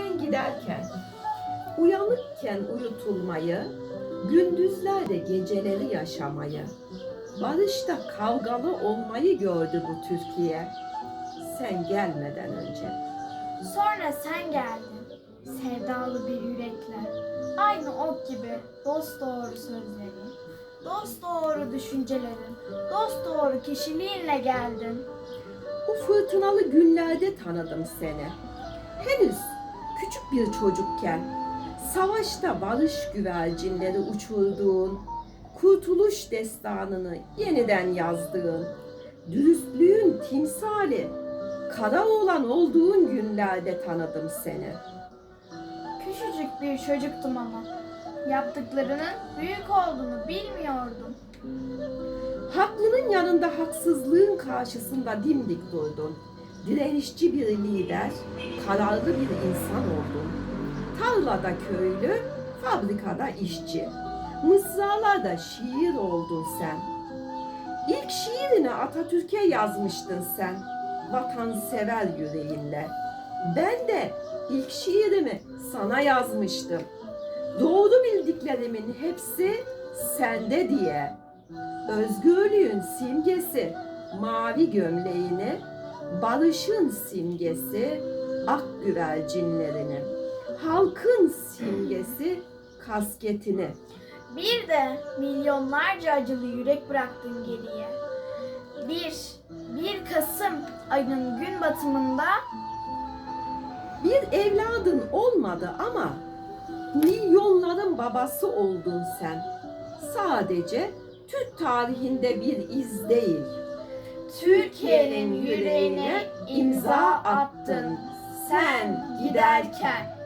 sen giderken uyanıkken uyutulmayı, gündüzlerde geceleri yaşamayı, barışta kavgalı olmayı gördü bu Türkiye. Sen gelmeden önce. Sonra sen geldin. Sevdalı bir yürekle. Aynı ok gibi dost doğru sözlerin. Dost doğru düşüncelerin. Dost doğru kişiliğinle geldin. Bu fırtınalı günlerde tanıdım seni. Henüz bir çocukken savaşta barış güvercinleri uçurduğun, kurtuluş destanını yeniden yazdığın, dürüstlüğün timsali, kara olan olduğun günlerde tanıdım seni. Küçücük bir çocuktum ama. Yaptıklarının büyük olduğunu bilmiyordum. Haklının yanında haksızlığın karşısında dimdik durdun. Direnişçi bir lider, kararlı bir insan oldun. Tarlada köylü, fabrikada işçi. Mısralarda şiir oldun sen. İlk şiirini Atatürk'e yazmıştın sen. Vatansever yüreğinle. Ben de ilk şiirimi sana yazmıştım. Doğru bildiklerimin hepsi sende diye özgürlüğün simgesi mavi gömleğini, barışın simgesi ak güvercinlerini, halkın simgesi kasketini. Bir de milyonlarca acılı yürek bıraktın geriye. Bir, bir Kasım ayının gün batımında Bir evladın olmadı ama milyonların babası oldun sen. Sadece Türk tarihinde bir iz değil. Türkiye'nin yüreğine imza attın sen giderken.